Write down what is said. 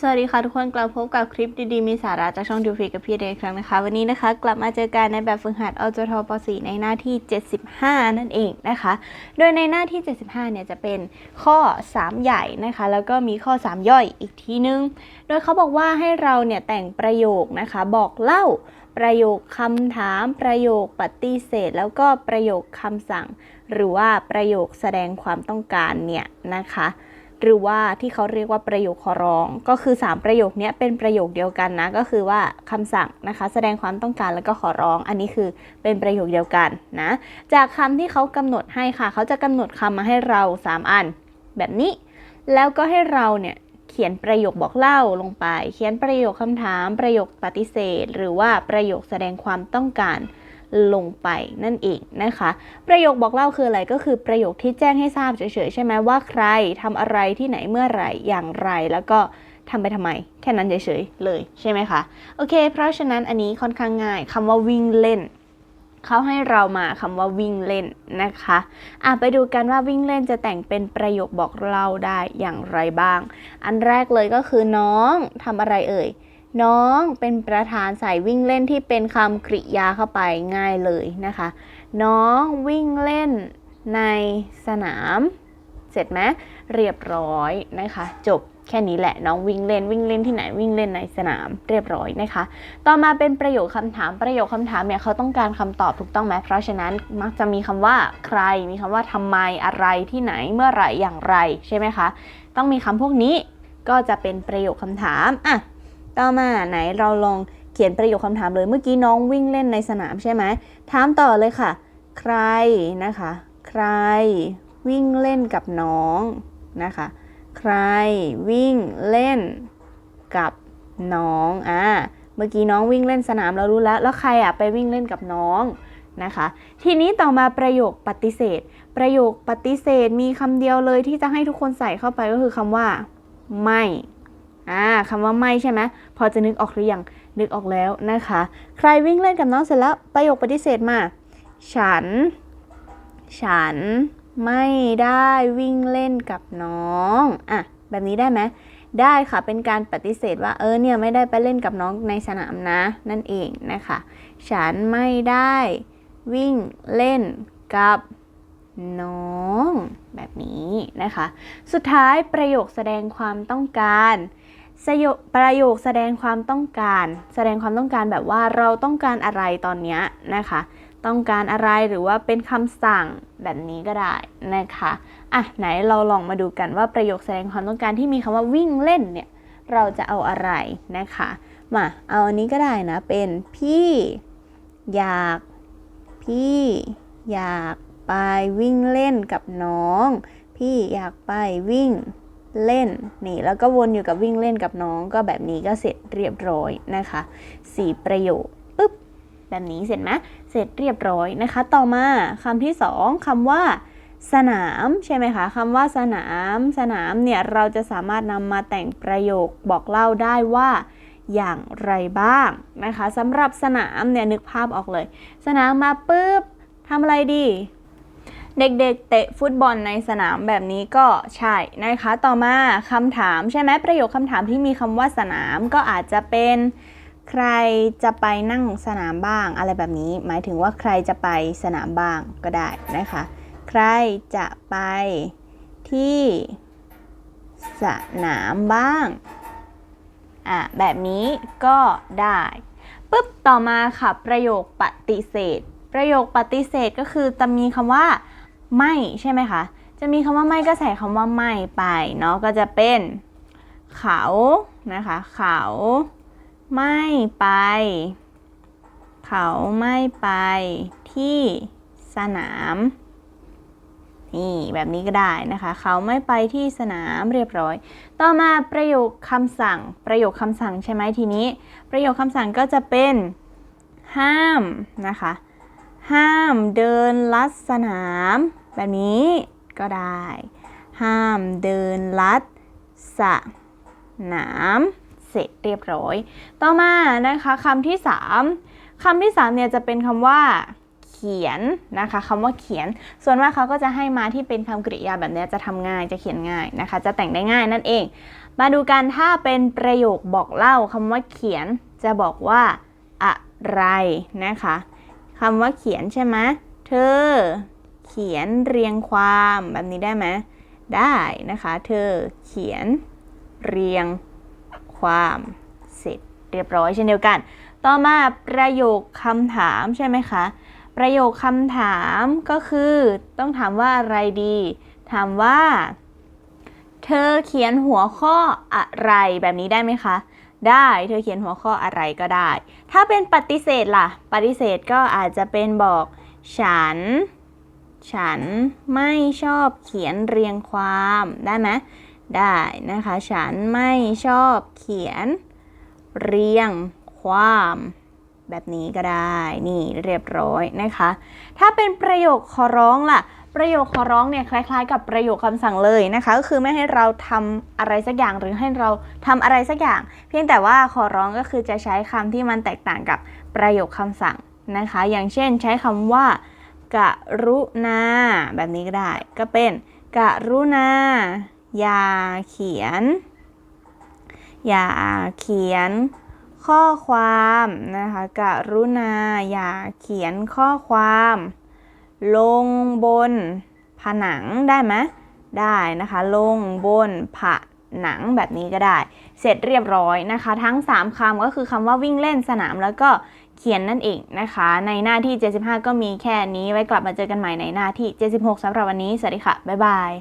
สวัสดีค่ะทุกคนกลับพบกับคลิปดีๆ มีสาระจากช่องดูฟรีกับพี่เดย์อีกครั้งนะคะ วันนี้นะคะกลับมาเจอกันในแบบฝึกหัดอจทป .4 ในหน้าที่ 75 นั่นเองนะคะ โดยในหน้าที่ 75 เนี่ยจะเป็นข้อ 3 ใหญ่นะคะ แล้วก็มีข้อ 3 ย่อยอีกทีนึง โดยเขาบอกว่าให้เราเนี่ยแต่งประโยคนะคะ บอกเล่าประโยคคำถาม ประโยคปฏิเสธ แล้วก็ประโยคคำสั่ง หรือว่าประโยคแสดงความต้องการเนี่ยนะคะ หรือว่าที่เขาเรียกว่าประโยคขอร้อง ก็คือ 3 ประโยคนี้เป็นประโยคเดียวกันนะ ก็คือว่าคำสั่งนะคะ แสดงความต้องการแล้วก็ขอร้อง อันนี้คือเป็นประโยคเดียวกันนะ จากคำที่เขากำหนดให้ค่ะ เขาจะกำหนดคำมาให้เรา 3 อัน แบบนี้ แล้วก็ให้เราเนี่ยเขียนประโยคบอกเล่าลงไป เขียนประโยคคำถาม ประโยคปฏิเสธ หรือว่าประโยคแสดงความต้องการ ลงไปนั่นเองนะคะ ประโยคบอกเล่าคืออะไรก็คือประโยคที่แจ้งให้ทราบเฉยๆใช่ไหมว่าใครทำอะไรที่ไหนเมื่อไหร่อย่างไร แล้วก็ทำไปทำไม แค่นั้นเฉยๆเลยใช่ไหมคะโอเค เพราะฉะนั้นอันนี้ค่อนข้างง่ายคำว่าวิ่งเล่นเขาให้เรามาคำว่าวิ่งเล่นนะคะอะไปดูกันว่าวิ่งเล่นจะแต่งเป็นประโยคบอกเล่าได้อย่างไรบ้าง อันแรกเลยก็คือน้องทำอะไรเอ่ย น้องเป็นประธานใส่วิ่งเล่นที่เป็นคำกริยาเข้าไปง่ายเลยนะคะ น้องวิ่งเล่นในสนาม เสร็จไหมเรียบร้อยนะคะ จบแค่นี้แหละน้องวิ่งเล่นวิ่งเล่นที่ไหนวิ่งเล่นในสนามเรียบร้อยนะคะ ต่อมาเป็นประโยคคำถามประโยคคำถามเนี่ยเขาต้องการคำตอบถูกต้องไหมเพราะฉะนั้นมักจะมีคำว่าใคร มีคำว่าทำไมอะไรที่ไหนเมื่อไหร่อย่างไรใช่ไหมคะ ต้องมีคำพวกนี้ก็จะเป็นประโยคคำถามอะ ต่อมาไหนเราลองเขียนประโยคคำถามเลย เมื่อกี้น้องวิ่งเล่นในสนามใช่ไหมถามต่อเลยค่ะ ใครนะคะ ใครวิ่งเล่นกับน้องนะคะ ใครวิ่งเล่นกับน้องอ่าเมื่อกี้น้องวิ่งเล่นสนามเรารู้แล้ว แล้วใครอะไปวิ่งเล่นกับน้องนะคะ ทีนี้ต่อมาประโยคปฏิเสธ ประโยคปฏิเสธมีคำเดียวเลยที่จะให้ทุกคนใส่เข้าไปก็คือคำว่า ไม่ อ่าคำว่าไม่ใช่ไหมพอจะนึกออกหรือยังนึกออกแล้วนะคะ ใครวิ่งเล่นกับน้องเสร็จแล้วประโยคปฏิเสธมา ฉัน ฉันไม่ได้วิ่งเล่นกับน้องอะแบบนี้ได้ไหมได้ค่ะเป็นการปฏิเสธว่าเออเนี่ยไม่ได้ไปเล่นกับน้องในสนามนะ นั่นเองนะคะ ฉันไม่ได้วิ่งเล่นกับ น้อง แบบนี้นะคะ สุดท้ายประโยคแสดงความต้องการประโยคแสดงความต้องการ แสดงความต้องการแบบว่าเราต้องการอะไรตอนนี้นะคะ ต้องการอะไรหรือว่าเป็นคำสั่งแบบนี้ก็ได้นะคะอะไหนเราลองมาดูกันว่าประโยคแสดงความต้องการที่มีคำว่าวิ่งเล่นเนี่ยเราจะเอาอะไรนะคะ มาเอาอันนี้ก็ได้นะเป็นพี่ อยาก พี่ อยาก ไปวิ่งเล่นกับน้อง พี่อยากไปวิ่งเล่นนี่แล้วก็วนอยู่กับวิ่งเล่นกับน้องก็แบบนี้ก็เสร็จเรียบร้อยนะคะสี่ประโยคปึ๊บแบบนี้เสร็จไหมเสร็จเรียบร้อยนะคะ ต่อมาคำที่สองคำว่า สนามใช่ไหมคะคำว่าสนาม สนามเนี่ยเราจะสามารถนำมาแต่งประโยคบอกเล่าได้ว่าอย่างไรบ้างนะคะสำหรับสนามเนี่ยนึกภาพออกเลย สนามมาปุ๊บทำอะไรดี เด็กๆ เตะฟุตบอลในสนามแบบนี้ก็ใช่นะคะ ต่อมาคำถามใช่ไหมประโยคคำถามที่มีคำว่าสนามก็อาจจะเป็นใครจะไปนั่งสนามบ้าง อะไรแบบนี้ หมายถึงว่าใครจะไปสนามบ้างก็ได้นะคะ ใครจะไปที่สนามบ้างอะแบบนี้ก็ได้ปุ๊บต่อมาค่ะประโยคปฏิเสธ ประโยคปฏิเสธก็คือจะมีคำว่า ไม่ใช่ไหมคะ จะมีคำว่าไม่ก็ใส่คำว่าไม่ไปเนาะก็จะเป็น เขานะคะ เขาไม่ไป เขาไม่ไปที่สนามนี่แบบนี้ก็ได้นะคะ เขาไม่ไปที่สนามเรียบร้อย ต่อมาประโยคคำสั่ง ประโยคคำสั่งใช่ไหมทีนี้ ประโยคคำสั่งก็จะเป็น ห้ามนะคะ ห้ามเดินลัดสนาม แบบนี้ก็ได้ ห้ามเดินลัดสนามเสร็จเรียบร้อย ต่อมานะคะคำที่ 3คำที่3เนี่ยจะเป็นคำว่าเขียนนะคะคำว่าเขียน ส่วนมากเขาก็จะให้มาที่เป็นคำกริยาแบบนี้จะทำง่ายจะเขียนง่ายนะคะ จะแต่งได้ง่ายนั่นเอง มาดูกันถ้าเป็นประโยคบอกเล่าคำว่าเขียนจะบอกว่าอะไรนะคะ คำว่าเขียนใช่ไหมเธอ เขียนเรียงความแบบนี้ได้ไหมได้นะคะ เธอเขียนเรียงความเสร็จเรียบร้อยเช่นเดียวกัน ต่อมาประโยคคำถามใช่ไหมคะ ประโยคคำถามก็คือต้องถามว่าอะไรดี ถามว่า เธอเขียนหัวข้ออะไรแบบนี้ได้ไหมคะ ได้ เธอเขียนหัวข้ออะไรก็ได้ ถ้าเป็นปฏิเสธล่ะ ปฏิเสธก็อาจจะเป็นบอก ฉัน ฉันไม่ชอบเขียนเรียงความได้ไหมได้นะคะ ฉันไม่ชอบเขียนเรียงความ แบบนี้ก็ได้นี่เรียบร้อยนะคะ ถ้าเป็นประโยคขอร้องล่ะ ประโยคขอร้องเนี่ยคล้าย ๆ กับประโยคคำสั่งเลยนะคะ ก็คือไม่ให้เราทำอะไรสักอย่างหรือให้เราทำอะไรสักอย่าง เพียงแต่ว่าขอร้องก็คือจะใช้คำที่มันแตกต่างกับประโยคคำสั่งนะคะ อย่างเช่นใช้คำว่ากะรุณาแบบนี้ก็ได้ ก็เป็นกะรุณาอย่าเขียน อย่าเขียน ข้อความนะคะกรุณาอย่าเขียนข้อความ ลงบนผนังได้ไหมได้นะคะ ลงบนผนังแบบนี้ก็ได้ เสร็จเรียบร้อยนะคะ ทั้ง 3คำก็คือคำว่าวิ่งเล่นสนามแล้วก็เขียนนั่นเองนะคะ ในหน้าที่ 75 ก็มีแค่นี้ไว้กลับมาเจอกันใหม่ในหน้าที่ 76สำหรับวันนี้ สวัสดีค่ะ บ๊ายบาย